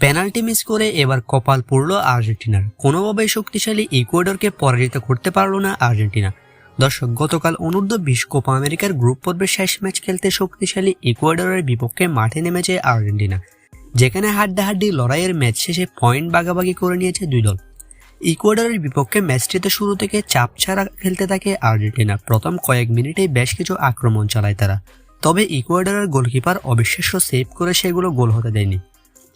Penalty miss করে এবার কপাল পড়ল আর্জেন্টিনার। কোনোভাবেই শক্তিশালী ইকুয়েডরকে পরাজিত করতে পারল না আর্জেন্টিনা। দর্শক, গতকাল অনূর্ধ্ব বিশ কোপা আমেরিকার গ্রুপ পর্বের শেষ ম্যাচ খেলতে শক্তিশালী ইকুয়েডরের বিপক্ষে মাঠে নেমেছে আর্জেন্টিনা, যেখানে হাড্ডাহাড্ডি লড়াইয়ের ম্যাচ শেষে পয়েন্ট ভাগাভাগি করে নিয়েছে দুই দল। ইকুয়েডরের বিপক্ষে ম্যাচটিতে শুরু থেকে চাপ ছাড়া খেলতে থাকে আর্জেন্টিনা। প্রথম কয়েক মিনিটেই বেশ কিছু আক্রমণ চালায় তারা। তবে ইকুয়েডরের গোলকিপার অবিশ্বাস্য সেভ করে সেগুলো গোল হতে দেয়নি।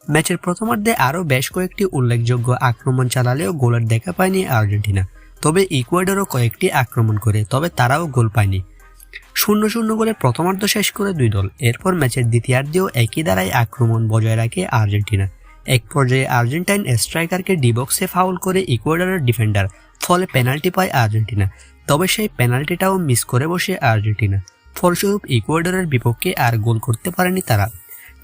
ম্যাচের প্রথমার্ধে আরও বেশ কয়েকটি উল্লেখযোগ্য আক্রমণ চালালেও গোলের দেখা পায়নি আর্জেন্টিনা। তবে ইকুয়েডরও কয়েকটি আক্রমণ করে, তবে তারাও গোল পায়নি। শূন্য শূন্য গোলে প্রথমার্ধ শেষ করে দুই দল, এরপর ম্যাচের দ্বিতীয়ার্ধেও একই দ্বারাই আক্রমণ বজায় রাখে আর্জেন্টিনা। এক পর্যায়ে আর্জেন্টাইন স্ট্রাইকারকে ডিবক্সে ফাউল করে ইকুয়েডরের ডিফেন্ডার, ফলে পেনাল্টি পায় আর্জেন্টিনা। তবে সেই পেনাল্টিটাও মিস করে বসে আর্জেন্টিনা। ফলস্বরূপ ইকুয়েডরের বিপক্ষে আর গোল করতে পারেনি তারা।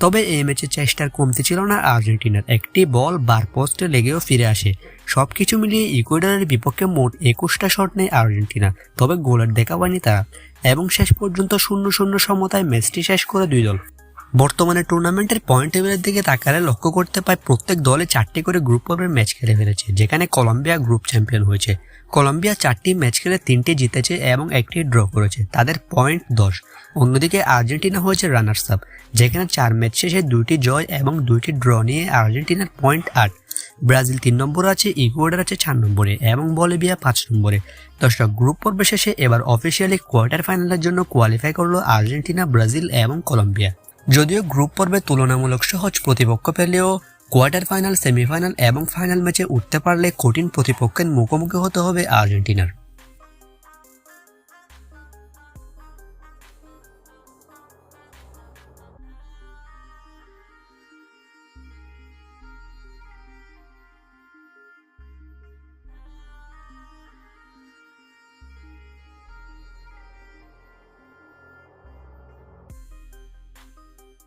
তবে এই ম্যাচে চেষ্টার কমতি ছিল না। আর্জেন্টিনার একটি বল বার পোস্টে লেগেও ফিরে আসে। সবকিছু মিলিয়ে ইকুয়েডারের বিপক্ষে মোট একুশটা শট নেয় আর্জেন্টিনা, তবে গোলের দেখা পায়নি তারা। এবং শেষ পর্যন্ত শূন্য শূন্য সমতায় ম্যাচটি শেষ করে দুই দল বর্তমানে টুর্নামেন্টের পয়েন্ট টেবিলের দিকে তাকালে লক্ষ্য করতে পায় প্রত্যেক দলে চারটি করে গ্রুপ পর্বের ম্যাচ খেলে ফেলেছে, যেখানে কলম্বিয়া গ্রুপ চ্যাম্পিয়ন হয়েছে। কলম্বিয়া চারটি ম্যাচ খেলে তিনটি জিতেছে এবং একটি ড্র করেছে, তাদের পয়েন্ট দশ। অন্যদিকে আর্জেন্টিনা হয়েছে রানার্স আপ যেখানে চার ম্যাচ শেষে দুইটি জয় এবং দুইটি ড্র নিয়ে আর্জেন্টিনার পয়েন্ট আট। ব্রাজিল তিন নম্বরে আছে ইকুয়েডার আছে চার নম্বরে এবং বলিভিয়া পাঁচ নম্বরে। দর্শক গ্রুপ পর্ব শেষে এবার অফিসিয়ালি কোয়ার্টার ফাইনালের জন্য কোয়ালিফাই করল আর্জেন্টিনা, ব্রাজিল এবং কলম্বিয়া যদিও গ্রুপ পর্বে তুলনামূলক সহজ প্রতিপক্ষ পেলেও কোয়ার্টার ফাইনাল, সেমিফাইনাল এবং ফাইনাল ম্যাচে উঠতে পারলে কঠিন প্রতিপক্ষের মুখোমুখি হতে হবে আর্জেন্টিনার।